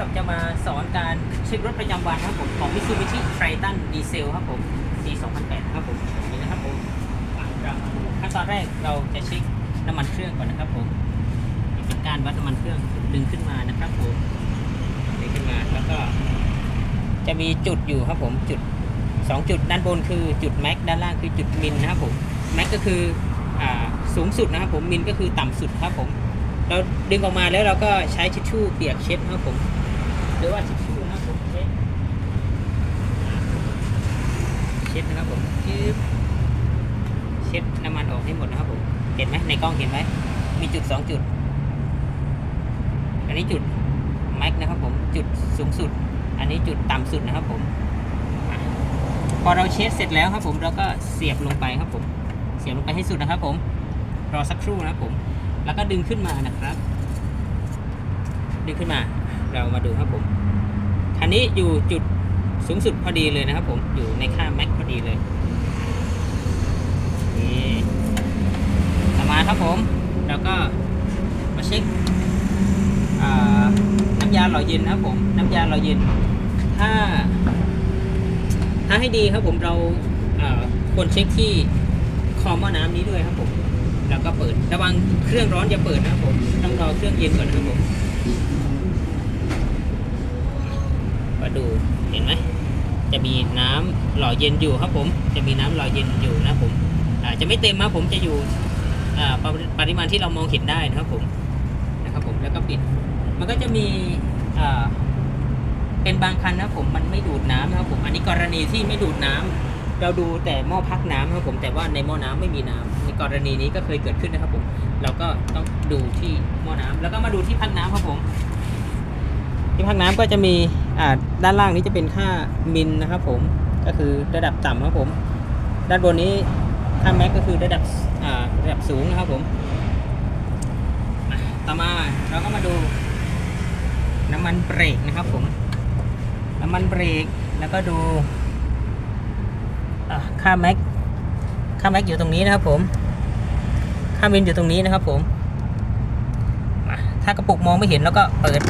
ช็อปจะมาสอนการเช็ครถประจำวันครับผมของ Mitsubishi Triton Diesel ครับผมปี2008ครับผมนี่นะครับผมขั้นตอนแรกเราจะเช็คน้ำมันเครื่องก่อนนะครับผมเป็นการวัดน้ำมันเครื่องดึงขึ้นมานะครับผมดึงขึ้นมาแล้วก็ จะมีจุดอยู่ครับผมจุด 2 จุดด้านบนคือจุดแม็กด้านล่างคือจุดมินนะครับผมแม็กก็คืออสูงสุดนะครับผมมินก็คือต่ำสุดครับผมเราดึงออกมาแล้วเราก็ใช้ทิชชู่เปียกเช็ดครับผม หรือว่าทิชชู่นะครับผมเช็ดเช็ดนะครับผมจึ๊บเช็ดน้ำมันออกให้หมดนะครับผมเห็นไหมในกล้องเห็นไหมมีจุดสองจุด อันนี้จุดแม็กนะครับผมจุดสูงสุด อันนี้จุดต่ำสุดนะครับผมพอเราเช็ดเสร็จแล้วครับผมเราก็เสียบลงไปครับผม เสียบลงไปให้สุดนะครับ ผมรอสักครู่นะครับผม แล้วก็ดึงขึ้นมานะครับ ดึงขึ้นมา เรามาดูครับผมคันนี้อยู่จุดสูงสุดพอดีเลยนะครับ ผมอยู่ในค่าแม็กพอดีเลยนี่ต่อมาครับผมเราก็มาเช็คน้ำยาหล่อเย็นนะครับผมน้ำยาหล่อเย็น ถ้า ถ้าให้ดีครับผมเราควรเช็คที่คอหม้อน้ำนี้ด้วยครับผมแล้วก็เปิดระวังเครื่องร้อนอย่าเปิดนะครับผมต้องรอเครื่องเย็นก่อนนะครับผม มาดูเห็นไหมจะมีน้ำหล่อเย็นอยู่ครับผม จะมีน้ำหล่อเย็นอยู่นะผมอาจจะไม่เต็มครับผมจะอยู่ปริมาณที่เรามองเห็นได้นะครับผมนะครับผมแล้วก็ปิด มันก็จะมีเป็นบางคันนะผมมันไม่ดูดน้ำนะครับผมอันนี้กรณีที่ไม่ดูดน้ำเราดูแต่หม้อพักน้ำครับผมแต่ว่าในหม้อน้ำไม่มีน้ำในกรณีนี้ก็เคยเกิดขึ้นนะครับผมเราก็ต้องดูที่หม้อน้ำแล้วก็มาดูที่พักน้ำครับผม ที่พักน้ำก็จะมีอ่าด้านล่างนี้จะเป็นค่ามิลนะครับผมก็คือระดับต่ำครับผม ด้านบนนี้ค่าแม็กก็คือระดับอ่าระดับสูงนะครับผมต่อมาเราก็มาดู น้ำมันเบรกนะครับผม น้ำมันเบรกแล้วก็ดูค่าแม็กค่าแม็กอยู่ตรงนี้นะครับผม ค่ามินอยู่ตรงนี้นะครับผม ถ้ากระปุกมองไม่เห็นแล้วก็เปิด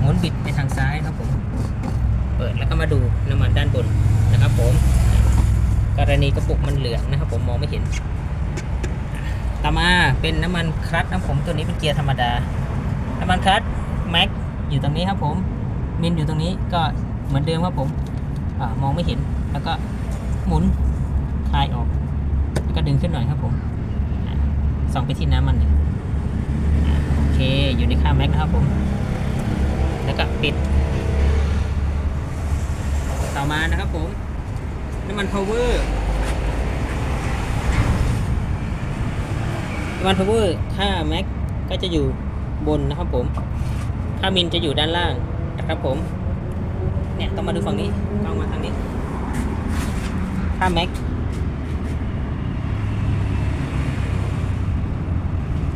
หมุนบิดไปทางซ้ายครับผม เปิดแล้วก็มาดูน้ำมันด้านบนนะครับผม กรณีกระปุกมันเหลืองนะครับผมมองไม่เห็น ต่อมาเป็นน้ำมันคลัตช์นะครับผมตัวนี้เป็นเกียร์ธรรมดา น้ำมันคลัตช์แม็กอยู่ตรงนี้ครับผมมินอยู่ตรงนี้ก็เหมือนเดิมครับผมอมองไม่เห็นแล้วก็หมุนคลายออก แล้วก็ดึงขึ้นหน่อยครับผมส่องไปที่น้ำมันโอเคอยู่ในค่าแม็กนะครับผม แล้วก็ปิด ต่อมานะครับผม น้ำมัน power น้ำมัน power ค่าแม็กก็จะอยู่บนนะครับผมค่ามินจะอยู่ด้านล่างนะครับผม เนี่ยต้องมาดูฝั่งนี้กล้องมาทางนี้ ค่าแม็ก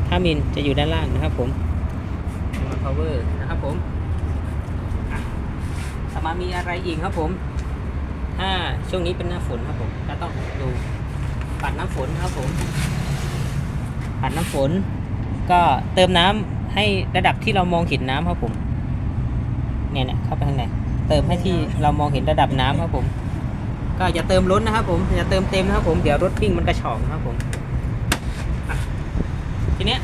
ค่ามินจะอยู่ด้านล่างนะครับผมน้ำมัน power นะครับผม มามีอะไรอีกครับผมถ้าช่วงนี้เป็นหน้าฝนครับผม ก็ต้องดูปัดน้ำฝนครับผมปัดน้ำฝน ก็เติมน้ำให้ระดับที่เรามองเห็นน้ำครับผม เนี่ยเนี่ยเข้าไปข้างในเติมให้ที่เรามองเห็นระดับน้ำครับผม ก็อย่าเติมล้นนะครับผมอย่าเติมเต็มนะครับผมเดี๋ยวรถปิ้งมันกระฉองครับผมทีเนี้ย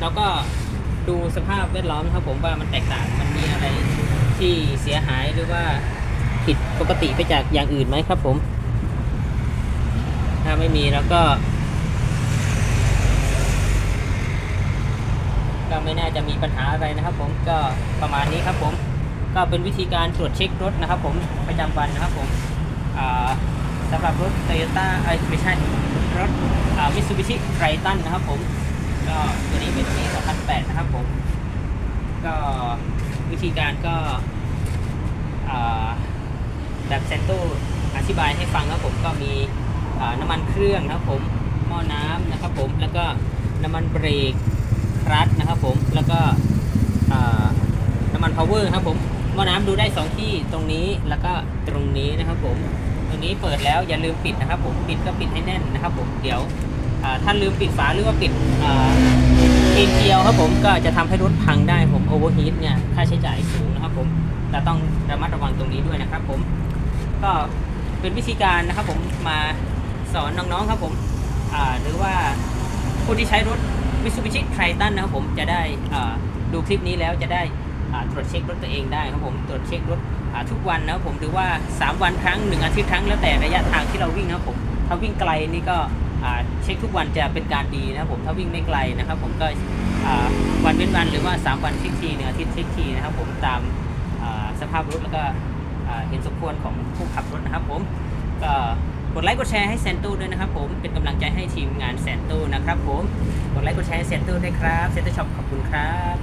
เราก็ดูสภาพแวดล้อมนะครับผมว่ามันแตกต่างมันมีอะไร ที่เสียหายหรือว่าผิดปกติไปจากอย่างอื่นไหมครับผม ถ้าไม่มีแล้วก็ ก็ไม่น่าจะมีปัญหาอะไรนะครับ ผมก็ประมาณนี้ครับผม ก็เป็นวิธีการตรวจเช็ครถนะครับ ผมประจำวันนะครับผมสำหรับรถ Toyota เอ้ยไม่ใช่รถอ่า Mitsubishi Triton นะครับผม ก็ตัวนี้เป็นปี2008 นะครับผม วิธีการก็แบบเซนโตอธิบายให้ฟังครับผมก็มีน้ำมันเครื่องนะครับผมหม้อน้ำนะครับผมแล้วก็น้ำมันเบรกคลัตช์นะครับผมแล้วก็น้ำมันพาวเวอร์ครับผมหม้อน้ำดูได้สองที่ตรงนี้แล้วก็ตรงนี้นะครับผมตรงนี้เปิดแล้วอย่าลืมปิดนะครับผมปิดก็ปิดให้แน่นนะครับผมเดี๋ยวอ่าถ้าลืมปิดฝาหรือว่าปิด ปีนเกลียวครับผมก็จะทำให้รถพังได้ผมโอเวอร์ฮีทเนี่ยค่าใช้จ่ายสูงนะครับผมเราต้องระมัดระวังตรงนี้ด้วยนะครับ ผมก็เป็นวิธีการนะครับผมมาสอนน้องๆครับผมอ่าหรือว่าผู้ที่ใช้รถ Mitsubishi Triton นะครับผมจะได้อ่าดูคลิปนี้แล้วจะได้อ่าตรวจเช็ครถตัวเองได้ครับผมตรวจเช็ครถอ่าทุกวันนะครับผมหรือว่า 3 วันครั้ง 1 อาทิตย์ครั้งแล้วแต่ระยะทางที่เราวิ่งนะครับผมถ้าวิ่งไกลนี่ก็ เช็คทุกวันจะเป็นการดีนะครับผมถ้าวิ่งไม่ไกลนะครับ ผมก็วันเว้นวันหรือว่า 3 วันเช็คทีหนึ่งอาทิตย์เช็คทีนะครับ ผมตามสภาพรถแล้วก็เห็นสมควรของผู้ขับรถนะครับ ผมก็กดไลค์กดแชร์ให้แซนตูด้วยนะครับ ผมเป็นกำลังใจให้ทีมงานแซนตู้นะครับ ผมกดไลค์กดแชร์ให้แซนตู้ด้วยครับเซนต์ช็อปขอบคุณครับ